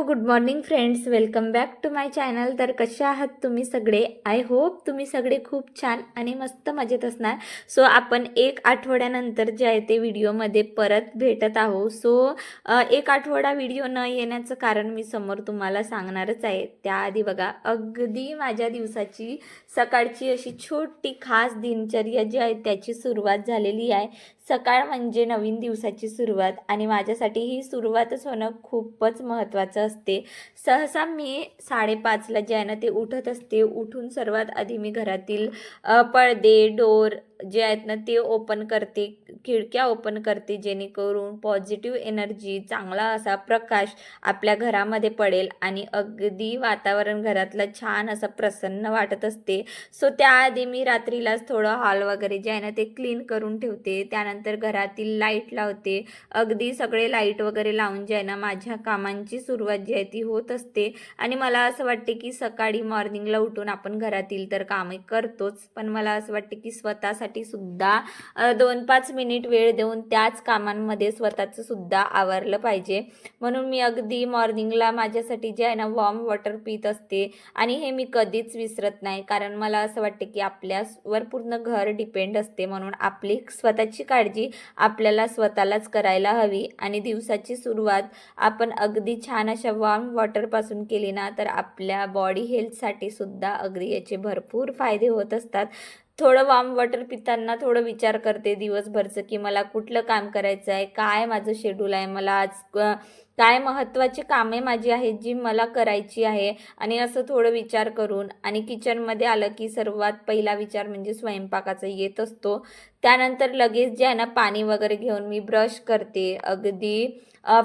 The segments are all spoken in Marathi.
Hello good morning friends. Welcome back to my channel. तर कसे आहात तुम्ही सगळे? आय होप तुम्ही सगळे खूप छान आणि मस्त मजेत असणार. सो आपण एक आठवड्यानंतर जे आहे ते व्हिडिओमध्ये परत भेटत आहोत. सो एक आठवडा व्हिडिओ न येण्याचं कारण मी समोर तुम्हाला सांगणारच आहे. त्याआधी बघा अगदी माझ्या दिवसाची सकाळची अशी छोटी खास दिनचर्या जी आहे त्याची सुरुवात झालेली आहे. सकाळ म्हणजे नवीन दिवसाची सुरुवात आणि माझ्यासाठी ही सुरुवातच होणं खूपच महत्त्वाचं असते. सहसा मी साडेपाचला जे आहे ना ते उठत असते. उठून सर्वात आधी मी घरातील पडदे डोर जे आहेत ना ते ओपन करते खिडक्या ओपन करते जेणेकरून पॉझिटिव्ह एनर्जी चांगला असा प्रकाश आपल्या घरामध्ये पडेल आणि अगदी वातावरण घरातलं छान असं प्रसन्न वाटत असते. सो त्याआधी मी रात्रीलाच थोडं हॉल वगैरे जे आहे ना ते क्लीन करून ठेवते. त्यानंतर घरातील लाइट लावते. अगदी सगळे लाइट वगैरे लावून जे आहे ना माझ्या कामांची सुरुवात जी आहे ती होत असते. आणि मला असं वाटते की सकाळी मॉर्निंगला उठून आपण घरातील तर कामे करतोच. पण मला असं वाटते की स्वतःसाठी सुद्धा दोन पाच मिनिट वेळ देऊन त्याच कामांमध्ये स्वतःचं सुद्धा आवरलं पाहिजे. म्हणून मी अगदी मॉर्निंगला माझ्यासाठी जे आहे ना वॉर्म वॉटर पित असते आणि हे मी कधीच विसरत नाही. कारण मला असं वाटते की आपल्यावर पूर्ण घर डिपेंड असते. म्हणून आपली स्वतःची काळजी आपल्याला स्वतःलाच करायला हवी. आणि दिवसाची सुरुवात आपण अगदी छान अशा वॉर्म वॉटरपासून केली ना तर आपल्या बॉडी हेल्थसाठी सुद्धा अगदी याचे भरपूर फायदे होत असतात. थोडं वॉर्म वॉटर पिताना थोडं विचार करते दिवसभरचं की मला कुठलं काम करायचं आहे काय माझं शेड्यूल आहे? मला आज काय महत्त्वाची कामे माझी आहेत जी मला करायची आहे? आणि असं थोडं विचार करून आणि किचनमध्ये आलं की सर्वात पहिला विचार म्हणजे स्वयंपाकाचा येत असतो. त्यानंतर लगेच जे आहे ना पाणी वगैरे घेऊन मी ब्रश करते. अगदी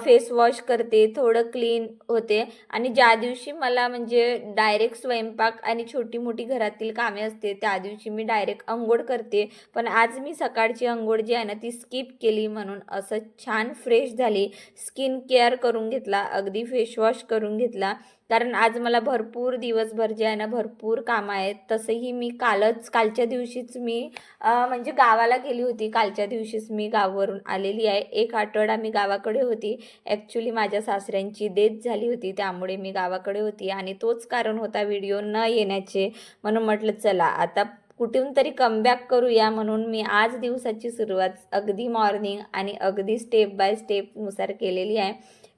फेस वॉश करते थोडं क्लीन होते. आणि ज्या दिवशी मला म्हणजे डायरेक्ट स्वयंपाक आणि छोटी मोठी घरातील कामे असते त्या दिवशी मी डायरेक्ट अंघोळ करते. पण आज मी सकाळची अंघोळ जी आहे ना ती स्किप केली म्हणून असं छान फ्रेश झाली. स्किन केअर करून घेतला अगदी फेसवॉश करून घेतला. कारण आज मला भरपूर दिवसभर जे आहे ना भरपूर कामं आहेत. तसंही मी कालच कालच्या दिवशीच मी म्हणजे गावाला गेली होती. कालच्या दिवशीच मी गावावरून आलेली आहे. एक आठवडा मी गावाकडे होती. ॲक्च्युली माझ्या सासऱ्यांची डेथ झाली होती. त्यामुळे मी गावाकडे होती. आणि तोच कारण होता व्हिडिओ न येण्याचे. म्हणून म्हटलं चला आता कुठून तरी कमबॅक करूया. म्हणून मी आज दिवसाची सुरुवात अगदी मॉर्निंग आणि अगदी स्टेप बाय स्टेपनुसार केलेली आहे.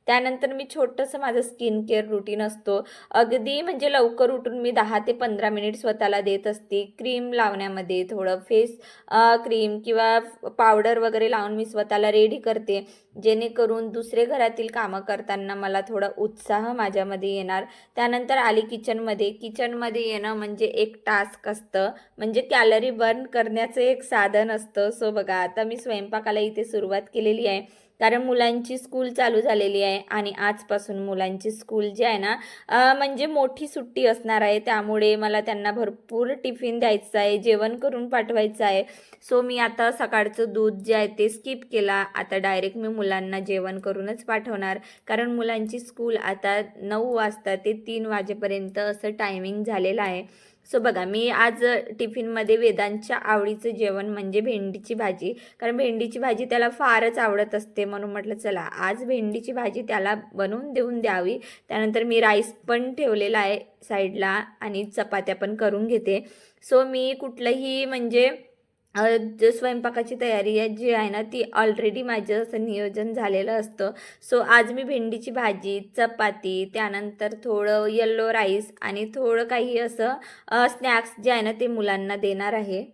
त्यानंतर मी छोटंसं माझं स्किन केअर रुटीन असतो. अगदी म्हणजे लवकर उठून मी दहा ते पंधरा मिनिट स्वतःला देत असते. क्रीम लावण्यामध्ये थोडं फेस क्रीम किंवा पावडर वगैरे लावून मी स्वतःला रेडी करते. जेणेकरून दुसरे घरातील कामं करताना मला थोडा उत्साह माझ्यामध्ये येणार. त्यानंतर आली किचनमध्ये. किचनमध्ये येणं म्हणजे एक टास्क असतं. म्हणजे कॅलरी बर्न करण्याचं एक साधन असतं. सो बघा आता मी स्वयंपाकाला इथे सुरुवात केलेली आहे. कारण मुलांची स्कूल चालू झालेली आहे आणि आजपासून मुलांची स्कूल जी आहे ना म्हणजे मोठी सुट्टी असणार आहे. त्यामुळे मला त्यांना भरपूर टिफिन द्यायचं आहे. जेवण करून पाठवायचं आहे. सो मी आता सकाळचं दूध जे आहे ते स्किप केला. आता डायरेक्ट मी मुलांना जेवण करूनच पाठवणार. कारण मुलांची स्कूल आता नऊ वाजता ते तीन वाजेपर्यंत असं टायमिंग झालेलं आहे. सो बघा मी आज टिफिनमध्ये वेदांच्या आवडीचं जेवण म्हणजे भेंडीची भाजी. कारण भेंडीची भाजी त्याला फारच आवडत असते. म्हणून म्हटलं चला आज भेंडीची भाजी त्याला बनवून देऊन द्यावी. त्यानंतर मी राईस पण ठेवलेला आहे साईडला आणि चपात्या पण करून घेते. सो मी कुठलंही म्हणजे स्वयंपाकाची तयारी आहे जी आहे ना ती ऑलरेडी माझं असं नियोजन झालेलं असतं. सो आज मी भेंडीची भाजी चपाती त्यानंतर थोडं येल्लो राईस आणि थोडं काही असं स्नॅक्स जे आहे ना ते मुलांना देणार आहे.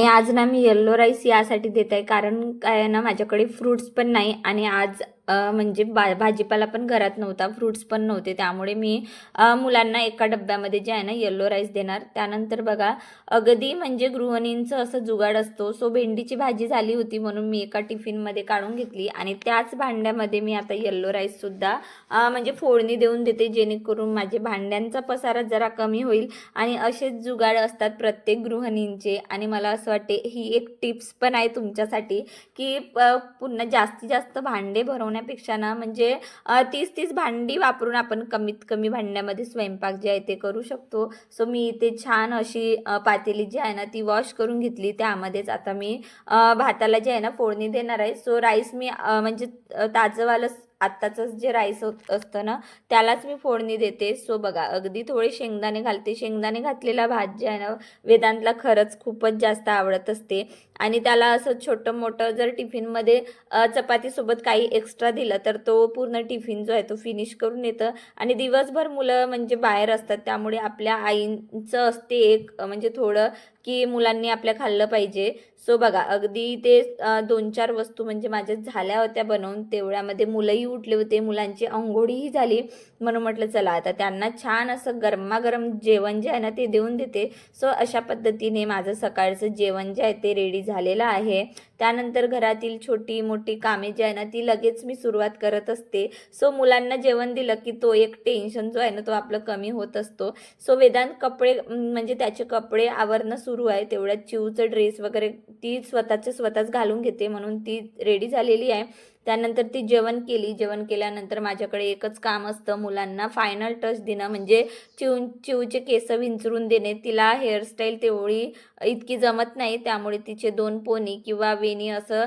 आणि आज ना मी येल्लो राईस यासाठी देत आहे. कारण काय आहे ना माझ्याकडे फ्रूट्स पण नाही आणि आज म्हणजे बा भाजीपाला पण घरात नव्हता फ्रूट्स पण नव्हते. त्यामुळे मी मुलांना एका डब्यामध्ये जे आहे ना येल्लो राईस देणार. त्यानंतर बघा अगदी म्हणजे गृहिणींचं असं जुगाड असतो. सो भेंडीची भाजी झाली होती म्हणून मी एका टिफिनमध्ये काढून घेतली. आणि त्याच भांड्यामध्ये मी आता येल्लो राईससुद्धा म्हणजे फोडणी देऊन देते जेणेकरून माझे भांड्यांचा पसारा जरा कमी होईल. आणि असेच जुगाड असतात प्रत्येक गृहिणींचे. आणि मला असं वाटते ही एक टिप्स पण आहे तुमच्यासाठी की प- पुन्हा जास्तीत जास्त भांडे भरवण्यापेक्षा ना म्हणजे तीस तीस भांडी वापरून आपण कमीत कमी भांड्यामध्ये स्वयंपाक जे आहे ते करू शकतो. सो मी इथे छान अशी पातेली जी आहे ना ती वॉश करून घेतली. त्यामध्येच आता मी भाताला जे आहे ना फोडणी देणार आहे. सो राईस मी म्हणजे ताजंवालं आत्ताचंच जे राईस होत असतं ना त्यालाच मी फोडणी देते. सो बघा अगदी थोडे शेंगदाणे घालते. शेंगदाणे घातलेला भात जे आहे ना वेदांतला खरंच खूपच जास्त आवडत असते. आणि त्याला असं छोटं मोठं जर टिफिनमध्ये चपातीसोबत काही एक्स्ट्रा दिलं तर तो पूर्ण टिफिन जो आहे तो फिनिश करून येतं. आणि दिवसभर मुलं म्हणजे बाहेर असतात त्यामुळे आपल्या आईंचं असते एक म्हणजे थोडं की मुलांनी आपल्या खाल्लं पाहिजे. सो बघा अगदी ते दोन चार वस्तू म्हणजे माझ्या झाल्या होत्या बनवून तेवढ्यामध्ये मुलंही उठले होते मुलांची अंघोळीही झाली. म्हणून म्हटलं चला आता त्यांना छान असं गरमागरम जेवण जे आहे ना ते देऊन देते. सो अशा पद्धतीने माझं सकाळचं जेवण जे आहे ते रेडी झालेलं आहे. त्यानंतर घरातील छोटी मोठी कामे जी आहे ना ती लगेच मी सुरुवात करत असते. सो मुलांना जेवण दिलं की तो एक टेन्शन जो आहे ना तो आपलं कमी होत असतो. सो वेदांत कपडे म्हणजे त्याचे कपडे आवरणं सुरू आहे तेवढ्यात चिऊचं ड्रेस वगैरे ती स्वतःचं स्वतःच घालून घेते म्हणून ती रेडी झालेली आहे. त्यानंतर ती जेवण केली. जेवण केल्यानंतर माझ्याकडे एकच काम असतं मुलांना फायनल टच देणं. म्हणजे चिव चिवचे केस विंचरून देणे. तिला हेअरस्टाईल तेवढी इतकी जमत नाही. त्यामुळे तिचे दोन पोनी किंवा वेणी असं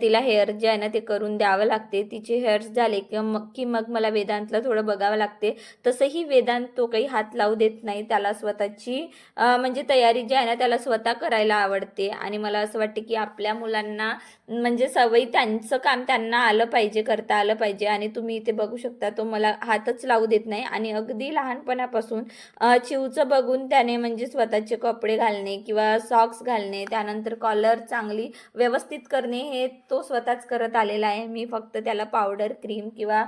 तिला हेअर जे आहे ना ते करून द्यावं लागते. तिचे हेअर्स झाले किंवा मग की मग मला वेदांतला थोडं बघावं लागते. तसंही वेदांत तो काही हात लावू देत नाही. त्याला स्वतःची म्हणजे तयारी जी आहे ना त्याला स्वतः करायला आवडते. आणि मला असं वाटते की आपल्या मुलांना म्हणजे सवयी त्यांचं काम त्यांना आलं पाहिजे करता आलं पाहिजे. आणि तुम्ही इथे बघू शकता तो मला हातच लावू देत नाही. आणि अगदी लहानपणापासून चिवचं बघून त्याने म्हणजे स्वतःचे कपडे घालणे किंवा सॉक्स घालणे त्यानंतर कॉलर चांगली व्यवस्थित करणे हे तो स्वतःच करत आलेला आहे. मी फक्त त्याला पावडर क्रीम किंवा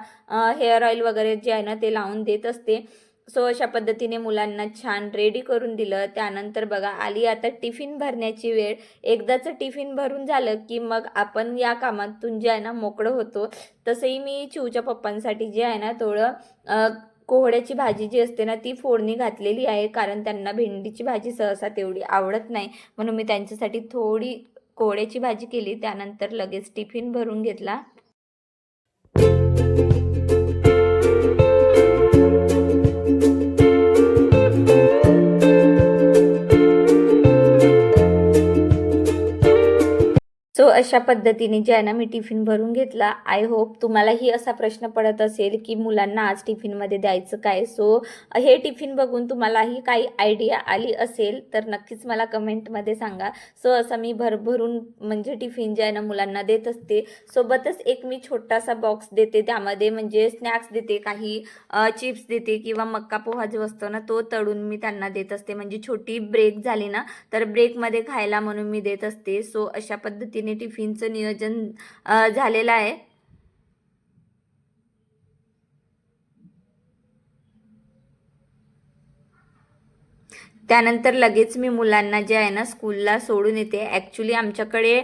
हेअर ऑइल वगैरे जे आहे ना ते लावून देत असते. सो अशा पद्धतीने मुलांना छान रेडी करून दिलं. त्यानंतर बघा आली आता टिफिन भरण्याची वेळ. एकदाचं टिफिन भरून झालं की मग आपण या कामातून जे आहे ना मोकळं होतो. तसंही मी चिवच्या पप्पांसाठी जे आहे ना थोडं कोहड्याची भाजी जी असते ना ती फोडणी घातलेली आहे. कारण त्यांना भेंडीची भाजी सहसा तेवढी आवडत नाही. म्हणून मी त्यांच्यासाठी थोडी कोळ्याची भाजी केली त्यानंतर लगेच टिफिन भरून घेतला. अशा पद्धतीने जे आहे ना मी टिफिन भरून घेतला. आय होप तुम्हालाही असा प्रश्न पडत असेल की मुलांना आज टिफिनमध्ये द्यायचं काय? सो हे टिफिन बघून तुम्हालाही काही आयडिया आली असेल तर नक्कीच मला कमेंटमध्ये सांगा. सो असं मी भरभरून म्हणजे टिफिन जे आहे ना मुलांना देत असते. सोबतच एक मी छोटासा बॉक्स देते. त्यामध्ये म्हणजे स्नॅक्स देते काही चिप्स देते किंवा मक्का पोहा जो असतो ना तो तळून मी त्यांना देत असते. म्हणजे छोटी ब्रेक झाली ना तर ब्रेकमध्ये खायला म्हणून मी देत असते. सो अशा पद्धतीने टिफिनचं नियोजन झालेलं आहे. त्यानंतर लगेच मी मुलांना जे आहे ना स्कूलला सोडून येते. ॲक्च्युली आमच्याकडे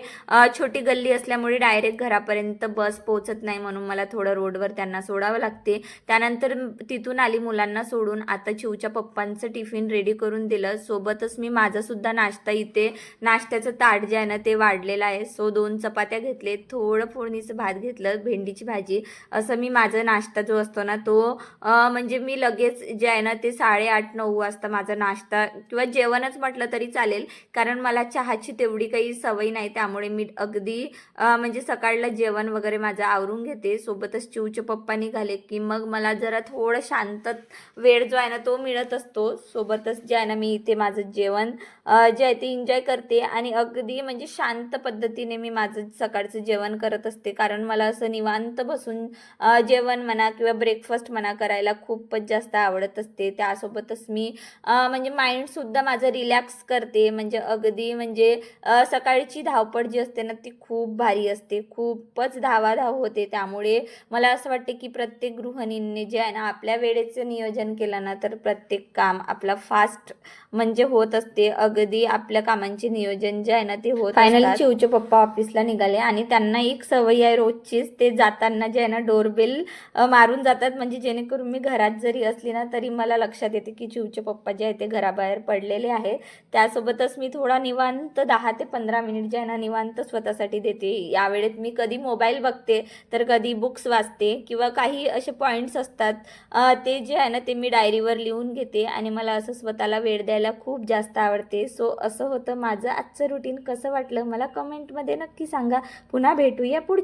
छोटी गल्ली असल्यामुळे डायरेक्ट घरापर्यंत बस पोहोचत नाही म्हणून मला थोडं रोडवर त्यांना सोडावं लागते. त्यानंतर तिथून आली मुलांना सोडून. आता चिवच्या पप्पांचं टिफिन रेडी करून दिलं. सोबतच मी माझासुद्धा नाश्ता इथे नाश्त्याचं ताट जे आहे ना ते वाढलेलं आहे. सो दोन चपात्या घेतले थोडं फोडणीचं भात घेतलं भेंडीची भाजी. असं मी माझा नाश्ता जो असतो ना तो म्हणजे मी लगेच जे आहे ना ते साडेआठ नऊ वाजता माझा नाश्ता किंवा जेवणच म्हटलं तरी चालेल. कारण मला चहाची तेवढी काही सवय नाही. त्यामुळे मी अगदी म्हणजे सकाळला जेवण वगैरे माझं आवरून घेते. सोबतच चिवचे पप्पा निघाले की मग मला जरा थोडं शांत वेळ जो आहे ना तो मिळत असतो. सोबतच जे आहे ना मी इथे माझं जेवण जे आहे ते एन्जॉय करते. आणि अगदी म्हणजे शांत पद्धतीने मी माझं सकाळचं जेवण करत असते. कारण मला असं निवांत बसून जेवण म्हणा किंवा ब्रेकफास्ट म्हणा करायला खूपच जास्त आवडत असते. त्यासोबतच मी म्हणजे माइंड माइंडसुद्धा माझं रिलॅक्स करते. म्हणजे अगदी म्हणजे सकाळची धावपळ जी असते ना ती खूप भारी असते. खूपच धावाधाव होते. त्यामुळे मला असं वाटते की प्रत्येक गृहिणींनी जे आहे ना आपल्या वेळेचं नियोजन केलं ना तर प्रत्येक काम आपला फास्ट म्हणजे होत असते. अगदी आपल्या कामांचे नियोजन जे आहे ना ते होत फायनली चिवचे पप्पा ऑफिसला निघाले आणि त्यांना एक सवय आहे रोजचीच. ते जाताना जे आहे ना डोरबेल मारून जातात. म्हणजे जेणेकरून मी घरात जरी असली ना तरी मला लक्षात येते की चिवचे पप्पा जे आहे ते घराबाहेर पडलेले आहे. त्यासोबतच मी थोडा निवांत दहा ते पंधरा मिनिट जे आहे ना निवांत स्वतःसाठी देते. यावेळेत मी कधी मोबाईल बघते तर कधी बुक्स वाचते किंवा काही असे पॉईंट्स असतात. ते जे आहे ना ते मी डायरीवर लिहून घेते आणि मला असं स्वतःला वेळ द्यायला खूप जास्त आवडते. सो असं होतं माझं आजचं रुटीन कसं वाटलं? मला कमेंटमध्ये नक्की सांगा. पुन्हा भेटूया पुढच्या